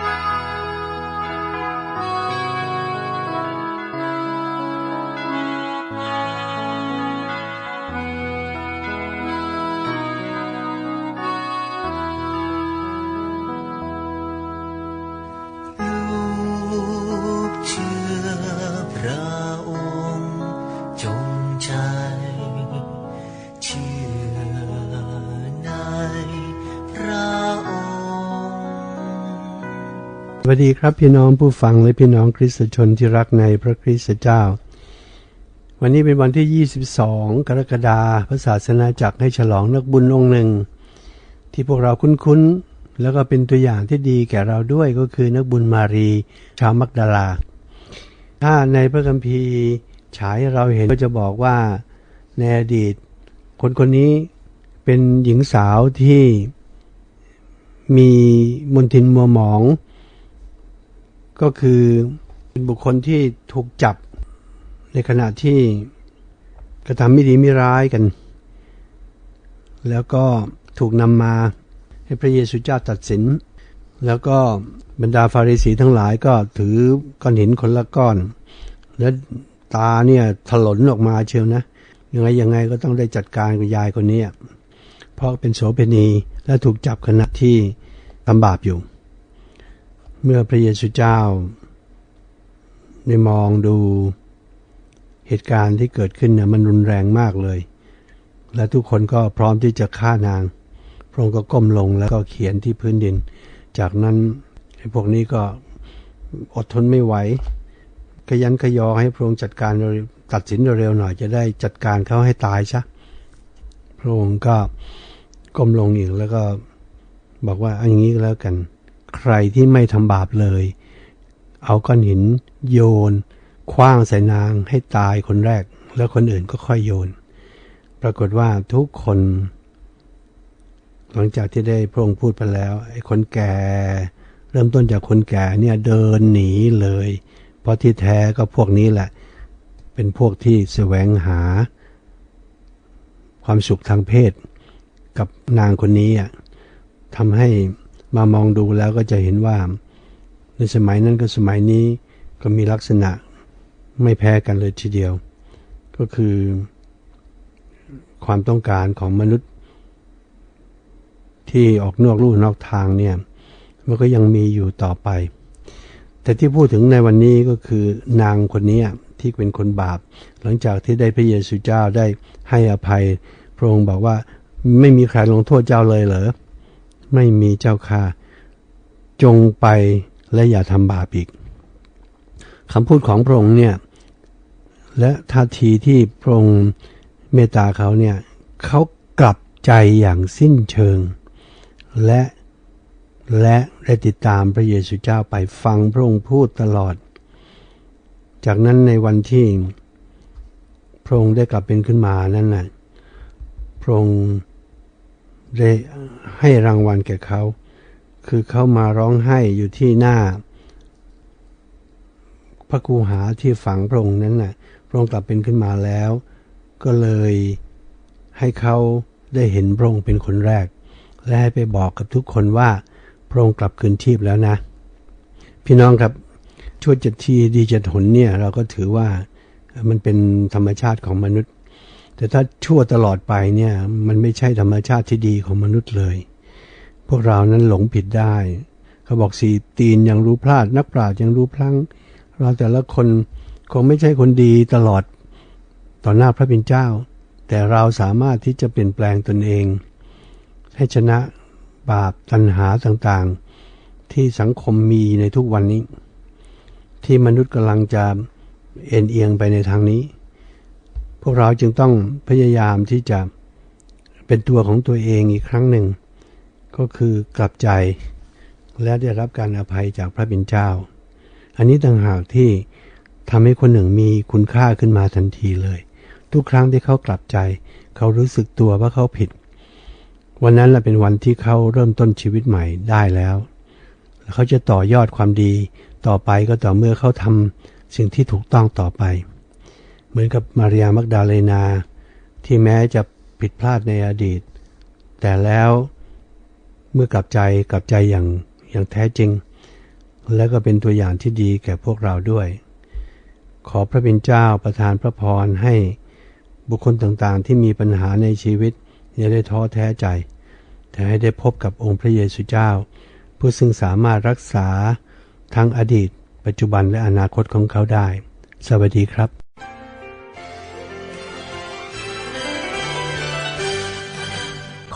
Bye. วัสดีครับพี่น้องผู้ฟังและพี่น้องคริสตชนที่รักในพระคริสตเจ้า วันนี้เป็นวันที่ 22 กรกฎาคมพระศาสนาจักรให้ฉลองนักบุญองค์หนึ่ง ที่พวกเราคุ้นๆ แล้วก็เป็นตัวอย่างที่ดีแก่เราด้วยก็คือนักบุญมารีชาวมักดาลา ถ้าในพระคัมภีร์ฉายเราเห็นก็จะบอกว่าในอดีต คนคนนี้เป็นหญิงสาวที่มีมนทินมัวหมอง ก็คือเป็นบุคคลที่ถูกจับในขณะที่กระทำไม่ดีไม่ร้ายกัน แล้วก็ถูกนำมาให้พระเยซูเจ้าตัดสิน แล้วก็บรรดาฟาริสีทั้งหลายก็ถือก้อนหินคนละก้อน แล้วตาเนี่ยถลนออกมาเชียวนะยังไงยังไงก็ต้องได้จัดการกับยายคนนี้เพราะเป็นโสเภณีและถูกจับขณะที่ทำบาปอยู่ เมื่อพระเยซูเจ้าได้มองดูเหตุการณ์ที่เกิดขึ้นเนี่ยมันรุนแรงมากเลย และทุกคนก็พร้อมที่จะฆ่านาง พระองค์ก็ก้มลงแล้วก็เขียนที่พื้นดิน จากนั้นไอ้พวกนี้ก็อดทนไม่ไหว ขยันขยอให้พระองค์จัดการตัดสินเร็วๆหน่อยจะได้จัดการเขาให้ตายซะ พระองค์ก็ก้มลงอีกแล้วก็บอกว่าอันนี้ก็แล้วกัน ใครที่ไม่ทำบาปเลย เอาก้อนหินโยนคว้างใส่นางให้ตายคนแรก แล้วคนอื่นก็ค่อยโยน ปรากฏว่าทุกคน หลังจากที่ได้พระองค์พูดไปแล้วไอ้คนแก่ เริ่มต้นจากคนแก่เนี่ยเดินหนีเลย เพราะที่แท้ก็พวกนี้แหละ เป็นพวกที่แสวงหา ความสุขทางเพศ กับนางคนนี้อะทำให้ มามองดูแล้วก็จะเห็นว่า ในสมัยนั้นกับสมัยนี้ก็มีลักษณะไม่แพ้กันเลยทีเดียว ก็คือ ความต้องการของมนุษย์ ที่ออกนอกลู่นอกทางเนี่ยมันก็ยังมีอยู่ต่อไป แต่ที่พูดถึงในวันนี้ก็คือนางคนนี้ที่เป็นคนบาป หลังจากที่ได้พระเยซูเจ้าได้ให้อภัย พระองค์บอกว่าไม่มีใครลงโทษเจ้าเลยเหรอ ไม่มีเจ้าค่ะ จงไปและอย่าทำบาปอีกคำพูดของพระองค์เนี่ย และท่าทีที่พระองค์เมตตาเขาเนี่ยเขากลับใจอย่างสิ้นเชิง และและได้ติดตามพระเยซูเจ้าไปฟังพระองค์พูดตลอด จากนั้นในวันที่พระองค์ได้กลับเป็นขึ้นมานั้นนะ่ะพระองค์ ได้ให้รางวัลแก่เขา คือเขามาร้องไห้อยู่ที่หน้า พระคูหาที่ฝังพระองค์นั้นนะ่ะพระองค์กลับเป็นขึ้นมาแล้ว ก็เลยให้เขาได้เห็นพระองค์เป็นคนแรก และให้ไปบอกกับทุกคนว่าพระองค์กลับคืนชีพแล้วนะ พี่น้องครับช่วยจัดทีดีจัดหนเนี่ยเราก็ถือว่ามันเป็นธรรมชาติของมนุษย์ แต่ถ้าชั่วตลอดไปเนี่ย มันไม่ใช่ธรรมชาติที่ดีของมนุษย์เลย พวกเรานั้นหลงผิดได้ เขาบอกสีตีนยังรู้พลาด นักปราชญ์ยังรู้พลั้ง เราแต่ละคนคงไม่ใช่คนดีตลอดต่อหน้าพระเป็นเจ้า แต่เราสามารถที่จะเปลี่ยนแปลงตนเอง ให้ชนะบาปตัณหาต่างๆ ที่สังคมมีในทุกวันนี้ ที่มนุษย์กำลังจะเอ็นเอียงไปในทางนี้ พวกเราจึงต้องพยายามที่จะเป็นตัวของตัวเองอีกครั้งหนึ่ง ก็คือกลับใจและได้รับการอภัยจากพระบิดเจ้า อันนี้ต่างหากที่ทำให้คนหนึ่งมีคุณค่าขึ้นมาทันทีเลย ทุกครั้งที่เขากลับใจ เขารู้สึกตัวว่าเขาผิด วันนั้นแหละเป็นวันที่เขาเริ่มต้นชีวิตใหม่ได้แล้ว เขาจะต่อยอดความดีต่อไปก็ต่อเมื่อเขาทำสิ่งที่ถูกต้องต่อไป เหมือนกับมาริยามักดาเลนา ที่แม้จะผิดพลาดในอดีต แต่แล้วเมื่อกลับใจกลับใจอย่างอย่างแท้จริง แล้วก็เป็นตัวอย่างที่ดีแก่พวกเราด้วย ขอพระบิดเจ้าประทานพระพรให้บุคคลต่างๆ ที่มีปัญหาในชีวิตอย่าได้ท้อแท้ใจ แต่ให้ได้พบกับองค์พระเยซูเจ้า ผู้ซึ่งสามารถรักษาทั้งอดีต ปัจจุบันและอนาคตของเขาได้ สวัสดีครับ